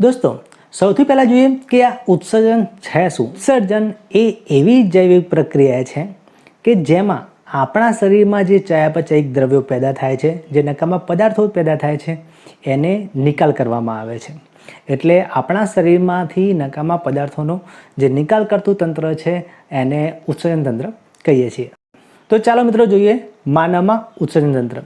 દોસ્તો, સૌથી પહેલાં જોઈએ કે આ ઉત્સર્જન છે શું? ઉત્સર્જન એ એવી જૈવિક પ્રક્રિયા છે કે જેમાં આપણા શરીરમાં જે ચયાપચયિક દ્રવ્યો પેદા થાય છે, જે નકામા પદાર્થો પેદા થાય છે, એને નિકાલ કરવામાં આવે છે. એટલે આપણા શરીરમાંથી નકામા પદાર્થોનો જે નિકાલ કરતું તંત્ર છે, એને ઉત્સર્જન તંત્ર કહીએ છીએ. તો ચાલો મિત્રો જોઈએ માનવમાં ઉત્સર્જન તંત્ર.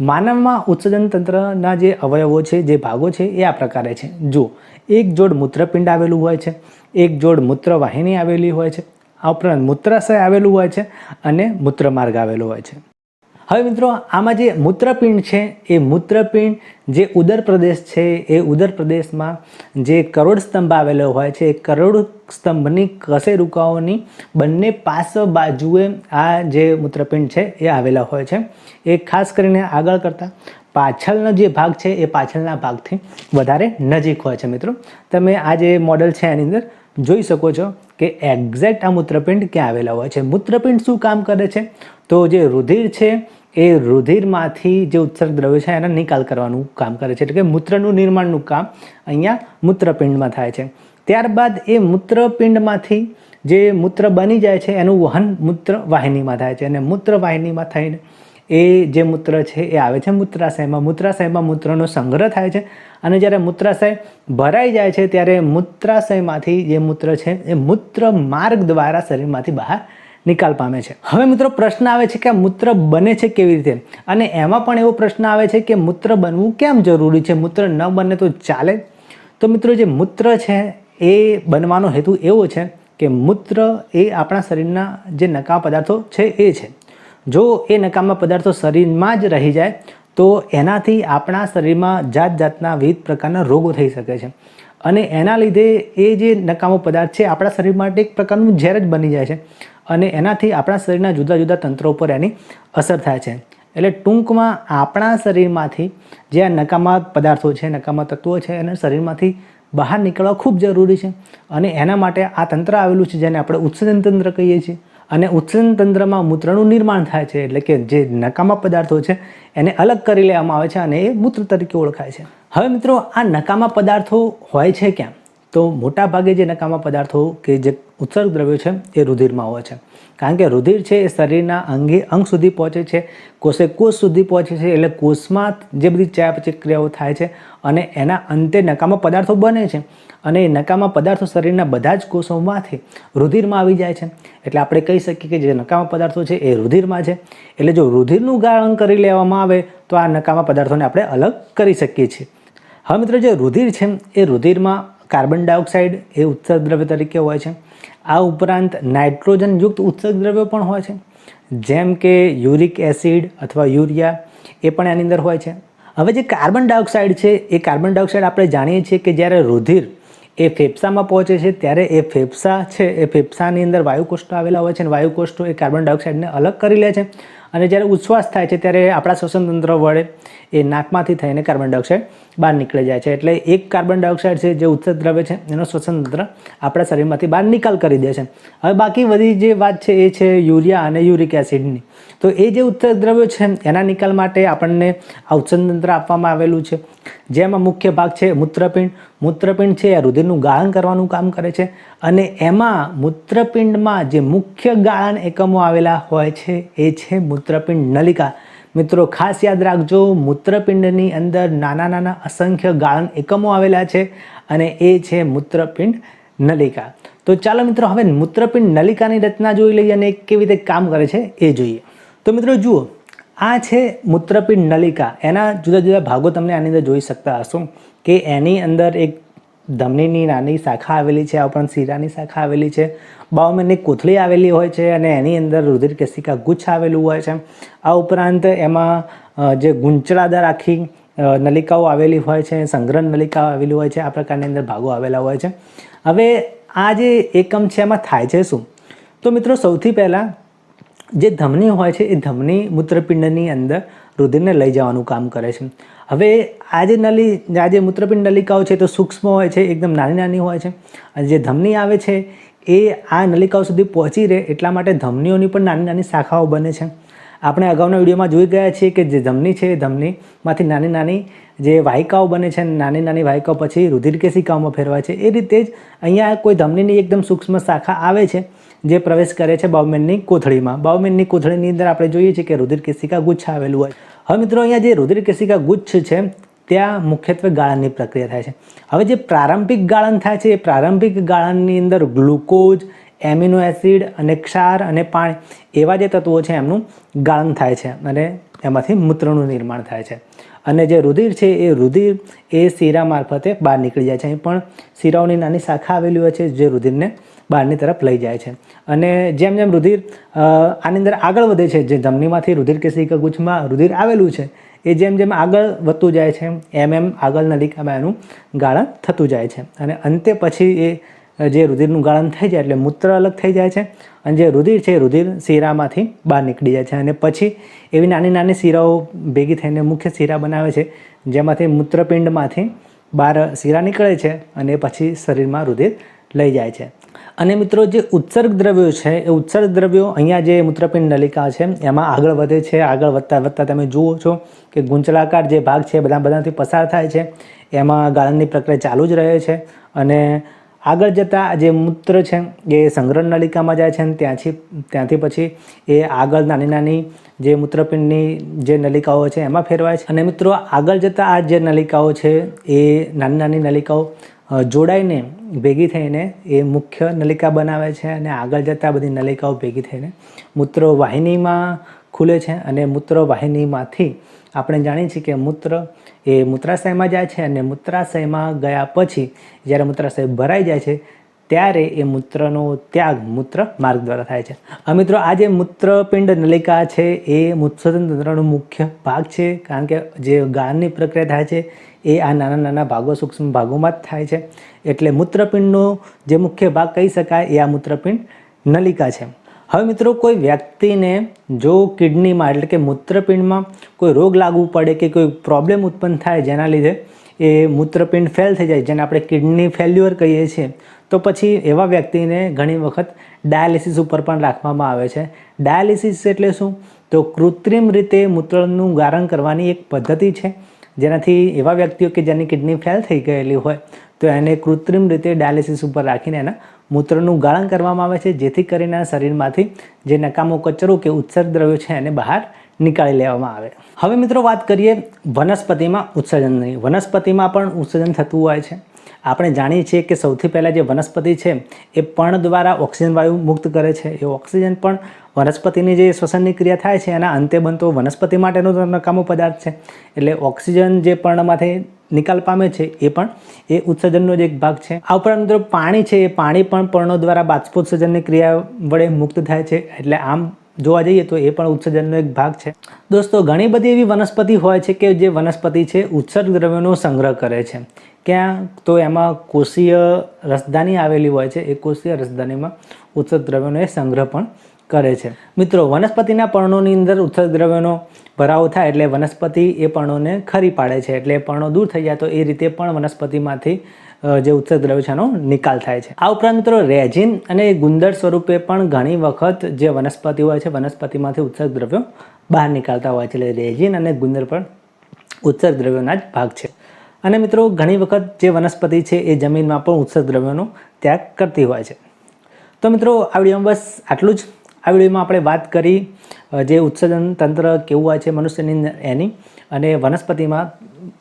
માનવમાં ઉત્સર્જન તંત્રના જે અવયવો છે, જે ભાગો છે, એ આ પ્રકારે છે. જુઓ, એક જોડ મૂત્રપિંડ આવેલું હોય છે, એક જોડ મૂત્રવાહિની આવેલી હોય છે, આ ઉપરાંત મૂત્રાશય આવેલું હોય છે અને મૂત્રમાર્ગ આવેલો હોય છે. હવે મિત્રો, આમાં જે મૂત્રપિંડ છે, એ મૂત્રપિંડ જે ઉદર પ્રદેશ છે, એ ઉદર પ્રદેશમાં જે કરોડ સ્તંભ આવેલો હોય છે, એ કરોડ સ્તંભની કશેરુકાઓની બંને પાસ બાજુએ આ જે મૂત્રપિંડ છે, એ આવેલા હોય છે. એ ખાસ કરીને આગળ કરતાં પાછળનો જે ભાગ છે, એ પાછળના ભાગથી વધારે નજીક હોય છે, મિત્રો. તમે આ જે મોડલ છે, એની અંદર જોઈ શકો છો કે એક્ઝેક્ટ આ મૂત્રપિંડ ક્યાં આવેલા હોય છે. મૂત્રપિંડ શું કામ કરે છે? તો જે રુધિર છે એ રુધિરમાંથી જે ઉત્સર્ગ દ્રવ્ય છે એનો નિકાલ કરવાનું કામ કરે છે. એટલે કે મૂત્રનું નિર્માણનું કામ અહીંયા મૂત્રપિંડમાં થાય છે. ત્યારબાદ એ મૂત્રપિંડમાંથી જે મૂત્ર બની જાય છે એનું વહન મૂત્રવાહિનીમાં થાય છે. અને મૂત્રવાહિનીમાં થઈને એ જે મૂત્ર છે એ આવે છે મૂત્રાશયમાં. મૂત્રાશયમાં મૂત્રનો સંગ્રહ થાય છે. અને જ્યારે મૂત્રાશય ભરાઈ જાય છે ત્યારે મૂત્રાશયમાંથી જે મૂત્ર છે એ મૂત્ર માર્ગ દ્વારા શરીરમાંથી બહાર નિકાલ પામે છે. હવે મિત્રો પ્રશ્ન આવે છે કે મૂત્ર બને છે કેવી રીતે? અને એમાં પણ એવો પ્રશ્ન આવે છે કે મૂત્ર બનવું કેમ જરૂરી છે? મૂત્ર ન બને તો ચાલે? તો મિત્રો જે મૂત્ર છે એ બનવાનો હેતુ એવો છે કે મૂત્ર એ આપણા શરીરના જે નકામા પદાર્થો છે એ છે. જો એ નકામા પદાર્થો શરીરમાં જ રહી જાય, તો એનાથી આપણા શરીરમાં જાત જાતના વિવિધ પ્રકારના રોગો થઈ શકે છે. અને એના લીધે એ જે નકામો પદાર્થ છે આપણા શરીર માટે એક પ્રકારનું ઝેર જ બની જાય છે. અને એનાથી આપણા શરીરના જુદા જુદા તંત્રો પર એની અસર થાય છે. એટલે ટૂંકમાં આપણા શરીરમાંથી જે આ નકામા પદાર્થો છે, નકામા તત્વો છે, એને શરીરમાંથી બહાર નીકળવા ખૂબ જરૂરી છે. અને એના માટે આ તંત્ર આવેલું છે જેને આપણે ઉત્સર્જન તંત્ર કહીએ છીએ. અને ઉત્સર્જન તંત્રમાં મૂત્રનું નિર્માણ થાય છે, એટલે કે જે નકામા પદાર્થો છે, એને અલગ કરી લેવામાં આવે છે અને એ મૂત્ર તરીકે ઓળખાય છે. હવે મિત્રો, આ નકામા પદાર્થો હોય છે ક્યાં? તો મોટા ભાગે જે નકામા પદાર્થો કે જે ઉત્સર્ગ દ્રવ્યો છે એ રુધિરમાં હોય છે. કારણ કે રુધિર છે એ શરીરના અંગે અંગ સુધી પહોંચે છે, કોષે કોષ સુધી પહોંચે છે, એટલે કોષમાં જે બધી ચયાપચય ક્રિયાઓ થાય છે અને એના અંતે નકામા પદાર્થો બને છે. અને એ નકામા પદાર્થો શરીરના બધા જ કોષોમાંથી રુધિરમાં આવી જાય છે. એટલે આપણે કહી શકીએ કે જે નકામા પદાર્થો છે એ રુધિરમાં છે. એટલે જો રુધિરનું ગાળણ કરી લેવામાં આવે, તો આ નકામા પદાર્થોને આપણે અલગ કરી શકીએ છીએ. હવે મિત્રો, જે રુધિર છે એ રુધિરમાં કાર્બન ડાયોક્સાઇડ એ ઉત્સર્ગ દ્રવ્ય તરીકે હોય છે. આ ઉપરાંત નાઇટ્રોજનયુક્ત ઉત્સર્ગ દ્રવ્યો પણ હોય છે. જેમ કે યુરિક એસિડ અથવા યુરિયા એ પણ એની અંદર હોય છે. હવે જે કાર્બન ડાયોક્સાઇડ છે, એ કાર્બન ડાયોક્સાઇડ આપણે જાણીએ છીએ કે જ્યારે રુધિર એ ફેફસામાં પહોંચે છે, ત્યારે એ ફેફસા છે, એ ફેફસાની અંદર વાયુકોષ્ઠો આવેલા હોય છે અને વાયુકોષ્ઠો એ કાર્બન ડાયોક્સાઇડને અલગ કરી લે છે. અને જ્યારે ઉચ્છ્વાસ થાય છે, ત્યારે આપણા શ્વસન તંત્ર વડે એ નાકમાંથી થઈને કાર્બન ડાયોક્સાઇડ બહાર નીકળી જાય છે. એટલે એક કાર્બન ડાયોક્સાઇડ છે જે ઉત્સર્જ દ્રવ્ય છે, એનો શ્વસન તંત્ર આપણા શરીરમાંથી બહાર નિકાલ કરી દે છે. હવે બાકી બધી જે વાત છે એ છે યુરિયા અને યુરિક એસિડની. તો એ જે ઉત્સર્જ દ્રવ્યો છે, એના નિકાલ માટે આપણને આ ઉત્સર્જન તંત્ર આપવામાં આવેલું છે. જેમાં મુખ્ય ભાગ છે મૂત્રપિંડ. મૂત્રપિંડ છે એ રુધિરનું ગાળણ કરવાનું કામ કરે છે અને એમાં મૂત્રપિંડમાં જે મુખ્ય ગાળણ એકમો આવેલા હોય છે એ છે મૂત્રપિંડ નલિકા. મિત્રો, ખાસ યાદ રાખજો, મૂત્રપિંડની અંદર નાના નાના અસંખ્ય ગાળણ એકમો આવેલા છે અને એ છે મૂત્રપિંડ નલિકા. તો ચાલો મિત્રો, હવે મૂત્રપિંડ નલિકાની રચના જોઈ લઈએ અને કેવી રીતે કામ કરે છે એ જોઈએ. તો મિત્રો, જુઓ, આ છે મૂત્રપિંડ નલિકા. એના જુદા જુદા ભાગો તમને આની અંદર જોઈ શકતા હશો કે એની અંદર એક ધમનીની નાની શાખા આવેલી છે, આ ઉપરાંત શીરાની શાખા આવેલી છે. બાઉમેનની કોથળી આવેલી હોય છે અને એની અંદર રુધિર કેશિકા ગુચ્છ આવેલું હોય છે. આ ઉપરાંત એમાં જે ગુંચળાદાર આખી નલિકાઓ આવેલી હોય છે, સંગ્રહ નલિકાઓ આવેલી હોય છે, આ પ્રકારની અંદર ભાગો આવેલા હોય છે. હવે આ જે એકમ છે એમાં થાય છે શું? તો મિત્રો સૌથી પહેલાં જે ધમની હોય છે, એ ધમની મૂત્રપિંડની અંદર રુધિરને લઈ જવાનું કામ કરે છે. હવે આ જે નલી આ જે મૂત્રપિંડ નલિકાઓ છે તો સૂક્ષ્મ હોય છે, એકદમ નાની નાની હોય છે. અને જે ધમની આવે છે, એ આ નલિકાઓ સુધી પહોંચી રહે એટલા માટે ધમનીઓની પણ નાની નાની શાખાઓ બને છે. આપણે અગાઉના વિડીયોમાં જોઈ ગયા છીએ કે જે ધમની છે, એ ધમનીમાંથી નાની નાની જે વાહિકાઓ બને છે, નાની નાની વાહિકાઓ પછી રુધિરકેશિકાઓમાં ફેરવાય છે. એ રીતે જ અહીંયા કોઈ ધમનીની એકદમ સૂક્ષ્મ શાખા આવે છે. જે પ્રવેશ કરે છે બાઉમેનની કોથળીમાં. બાઉમેનની કોથળીની અંદર આપણે જોઈએ છીએ કે રુધિર રુધિરકેશિકા ગુચ્છ આવેલું હોય. હવે મિત્રો અહીંયા જે રુધિરકેશિકા ગુચ્છ છે, ત્યાં મુખ્યત્વે ગાળણની પ્રક્રિયા થાય છે. હવે જે પ્રારંભિક ગાળણ થાય છે, એ પ્રારંભિક ગાળણની અંદર ગ્લુકોઝ, એમિનો એસિડ, અને ક્ષાર, અને પાણી એવા જે તત્વો છે એમનું ગાળણ થાય છે, અને એમાંથી મૂત્રનું નિર્માણ થાય છે. અને જે રુધિર છે, એ રુધિર એ શીરા મારફતે બહાર નીકળી જાય છે. અહીં પણ શીરાઓની નાની શાખા આવેલી હોય છે, જે રુધિરને બહારની તરફ લઈ જાય છે. અને જેમ જેમ રુધિર આની અંદર આગળ વધે છે, જે ધમનીમાંથી રુધિર કેશિકા ગુચ્છમાં રુધિર આવેલું છે, એ જેમ જેમ આગળ વધતું જાય છે, એમ એમ આગળ નલિકામાં એનું ગાળણ થતું જાય છે. અને અંતે પછી એ, જે રુધિરનું ગાળણ થઈ જાય એટલે મૂત્ર અલગ થઈ જાય છે અને જે રુધિર છે એ રુધિર શીરામાંથી બહાર નીકળી જાય છે. અને પછી એવી નાની નાની શીરાઓ ભેગી થઈને મુખ્ય શીરા બનાવે છે, જેમાંથી મૂત્રપિંડમાંથી બહાર શીરા નીકળે છે અને પછી શરીરમાં રુધિર લઈ જાય છે. અને મિત્રો જે ઉત્સર્ગ દ્રવ્યો છે, એ ઉત્સર્ગ દ્રવ્યો અહીંયા જે મૂત્રપિંડ નલિકા છે, એમાં આગળ વધે છે, આગળ વધતા વધતા તમે જુઓ છો કે ગુંચળાકાર જે ભાગ છે બધા બધાથી પસાર થાય છે. એમાં ગાળણની પ્રક્રિયા ચાલુ જ રહે છે અને આગળ જતાં જે મૂત્ર છે, એ સંગ્રહ નલિકામાં જાય છે અને ત્યાંથી ત્યાંથી પછી એ આગળ નાની નાની જે મૂત્રપિંડની જે નલિકાઓ છે, એમાં ફેરવાય છે. અને મિત્રો આગળ જતાં આ જે નલિકાઓ છે, એ નાની નાની નલિકાઓ જોડાઈને ભેગી થઈને એ મુખ્ય નલિકા બનાવે છે અને આગળ જતાં બધી નલિકાઓ ભેગી થઈને મૂત્ર વાહિનીમાં ખુલે છે અને મૂત્ર વાહિનીમાંથી આપણે જાણીએ છીએ કે મૂત્ર એ મૂત્રાશયમાં જાય છે અને મૂત્રાશયમાં ગયા પછી જ્યારે મૂત્રાશય ભરાઈ જાય છે ત્યારે એ મૂત્રનો ત્યાગ મૂત્ર માર્ગ દ્વારા થાય છે. આ મિત્રો, આ જે મૂત્રપિંડ નલિકા છે, એ મૂત્સર્જન તંત્રનો મુખ્ય ભાગ છે. કારણ કે જે ગાળની પ્રક્રિયા થાય છે, એ આ નાના નાના ભાગો, સૂક્ષ્મ ભાગોમાં જ થાય છે. એટલે મૂત્રપિંડનો જે મુખ્ય ભાગ કહી શકાય, એ આ મૂત્રપિંડ નલિકા છે. હવે મિત્રો, કોઈ વ્યક્તિને જો કિડનીમાં, એટલે કે મૂત્રપિંડમાં કોઈ રોગ લાગુ પડે કે કોઈ પ્રોબ્લેમ ઉત્પન્ન થાય જેના લીધે એ મૂત્રપિંડ ફેલ થઈ જાય, જેને આપણે કિડની ફેલ્યુઅર કહીએ છીએ તો પછી એવા વ્યક્તિને ઘણી વખત ડાયાલિસિસ ઉપર પણ રાખવામાં આવે છે. ડાયાલિસિસ એટલે શું? તો કૃત્રિમ રીતે મૂત્રનું ગારણ કરવાની એક પદ્ધતિ છે. જેનાથી એવા વ્યક્તિઓ કે જેની કિડની ફેલ થઈ ગયેલી હોય, તો એને કૃત્રિમ રીતે ડાયાલિસિસ ઉપર રાખીને એના મૂત્રનું ગાળણ કરવામાં આવે છે. જેથી કરીને શરીરમાંથી જે નકામો કચરો કે ઉત્સર્ગ દ્રવ્યો છે એને બહાર નીકાળી લેવામાં આવે. હવે મિત્રો વાત કરીએ વનસ્પતિમાં ઉત્સર્જનની. વનસ્પતિમાં પણ ઉત્સર્જન થતું હોય છે. આપણે જાણીએ છીએ કે સૌથી પહેલાં જે વનસ્પતિ છે, એ પર્ણ દ્વારા ઓક્સિજન વાયુ મુક્ત કરે છે. એ ઓક્સિજન પણ વનસ્પતિની જે શ્વસનની ક્રિયા થાય છે, એના અંતે બનતો વનસ્પતિ માટેનો નકામો પદાર્થ છે. એટલે ઓક્સિજન જે પર્ણમાંથી નિકાલ પામે છે, એ પણ એ ઉત્સર્જનનો જ એક ભાગ છે. આ ઉપરાંત પાણી છે, એ પાણી પણ પર્ણો દ્વારા બાષ્પોત્સર્જનની ક્રિયા વડે મુક્ત થાય છે. એટલે આમ જોવા જઈએ તો એ પણ ઉત્સર્જનનો એક ભાગ છે. દોસ્તો, ઘણી બધી એવી વનસ્પતિ હોય છે કે જે વનસ્પતિ છે, ઉત્સર્ગ દ્રવ્યોનો સંગ્રહ કરે છે. ક્યાં? તો એમાં કોષીય રસદાની આવેલી હોય છે. એ કોષીય રસદાનીમાં ઉત્સર્ગ દ્રવ્યોનો એ સંગ્રહ પણ કરે છે. મિત્રો, વનસ્પતિના પર્ણોની અંદર ઉત્સર્ગ દ્રવ્યોનો ભરાવો થાય એટલે વનસ્પતિ એ પર્ણોને ખરી પાડે છે. એટલે પર્ણો દૂર થઈ જાય તો એ રીતે પણ વનસ્પતિમાંથી જે ઉત્સર્ગ દ્રવ્ય છે એનો નિકાલ થાય છે. આ ઉપરાંત મિત્રો, રેજિન અને ગુંદર સ્વરૂપે પણ ઘણી વખત જે વનસ્પતિ હોય છે, વનસ્પતિમાંથી ઉત્સર્ગ દ્રવ્યો બહાર નીકાળતા હોય છે. એટલે રેજિન અને ગુંદર પણ ઉત્સર્ગ દ્રવ્યોના જ ભાગ છે. અને મિત્રો, ઘણી વખત જે વનસ્પતિ છે એ જમીનમાં પણ ઉત્સર્ગ દ્રવ્યોનો ત્યાગ કરતી હોય છે. તો મિત્રો, આ વિડીયોમાં બસ આટલું જ. આ વિડીયોમાં આપણે વાત કરી જે ઉત્સર્જન તંત્ર કેવું હોય છે મનુષ્યની એની અને વનસ્પતિમાં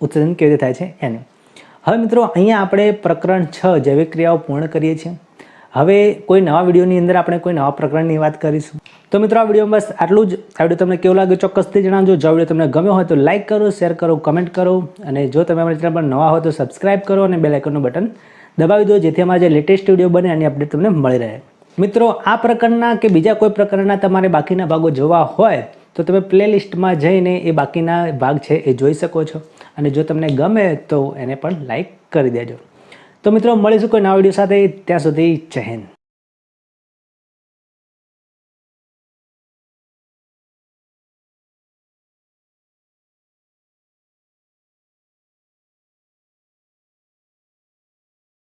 ઉત્સર્જન કેવી રીતે થાય છે એની. હવે મિત્રો, અહીંયા આપણે પ્રકરણ છ જૈવિક ક્રિયાઓ પૂર્ણ કરીએ છીએ. હવે કોઈ નવા વિડીયોની અંદર આપણે કોઈ નવા પ્રકરણની વાત કરીશું. તો મિત્રો, આ વીડિયો બસ આટલું જ. આ વીડિયો તમને કેવું લાગ્યો ચોક્કસથી જણાવજો. જો વીડિયો તમને ગમ્યો હોય તો લાઇક કરો શેર કરો કમેન્ટ કરો. અને જો તમે અમારી ચેનલ પર નવા હોય તો સબસ્ક્રાઇબ કરો અને બેલ આઇકનનું બટન દબાવી દો, જેથી અમારા જે લેટેસ્ટ વીડિયો બને એની અપડેટ તમને મળી રહે. મિત્રો, આ પ્રકરણના કે બીજા કોઈ પ્રકરણના તમારે બાકીના ભાગો જોવા હોય, તો તમે પ્લેલિસ્ટમાં જઈને એ બાકીના ભાગ છે એ જોઈ શકો છો. અને જો તમને ગમે તો એને પણ લાઈક કરી દેજો. તો મિત્રો મળીશું કોઈ નવા વીડિયો સાથે. ત્યાં સુધી જય